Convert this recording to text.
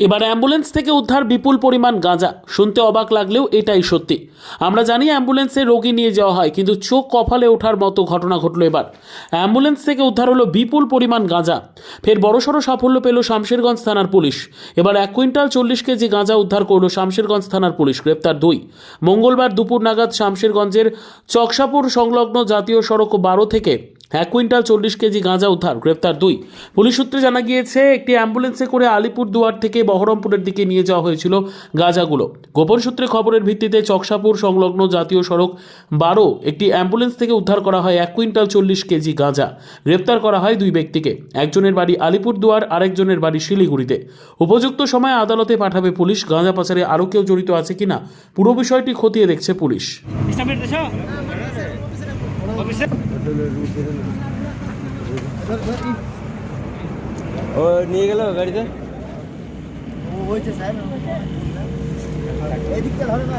এবার অ্যাম্বুলেন্স থেকে উদ্ধার বিপুল পরিমাণ গাঁজা। শুনতে অবাক লাগলেও এটাই সত্যি। আমরা জানি অ্যাম্বুলেন্সে রোগী নিয়ে যাওয়া হয়, কিন্তু চোখ কপালে ওঠার মতো ঘটনা ঘটলো এবার। অ্যাম্বুলেন্স থেকে উদ্ধার হলো বিপুল পরিমাণ গাঁজা। ফের বড়সড় সাফল্য পেল শামশেরগঞ্জ থানার পুলিশ। এবার এক কুইন্টাল চল্লিশ কেজি গাঁজা উদ্ধার করল শামশেরগঞ্জ থানার পুলিশ, গ্রেপ্তার দুই। মঙ্গলবার দুপুর নাগাদ শামশেরগঞ্জের চকসাপুর সংলগ্ন জাতীয় সড়ক বারো থেকে এক কুইন্টাল চল্লিশ কেজি গাঁজা উদ্ধার, গ্রেপ্তার দুই। পুলিশ সূত্রে জানা গিয়েছে, একটি অ্যাম্বুলেন্সে করে আলিপুর দুয়ার থেকে বহরমপুরের দিকে নিয়ে যাওয়া হয়েছিল গাঁজাগুলো। গোপন সূত্রে খবরের ভিত্তিতে চকসাপুর সংলগ্ন জাতীয় সড়ক বারো একটি অ্যাম্বুলেন্স থেকে উদ্ধার করা হয় এক কুইন্টাল চল্লিশ কেজি গাঁজা। গ্রেপ্তার করা হয় দুই ব্যক্তিকে, একজনের বাড়ি আলিপুর দুয়ার আরেকজনের বাড়ি শিলিগুড়িতে। উপযুক্ত সময় আদালতে পাঠাবে পুলিশ, গাঁজা পাচারে আরও কেউ জড়িত আছে কিনা, পুরো বিষয়টি খতিয়ে দেখছে পুলিশ। নিয়ে গেল গাড়িতে ও হয়েছে স্যার এদিকটা ধরে না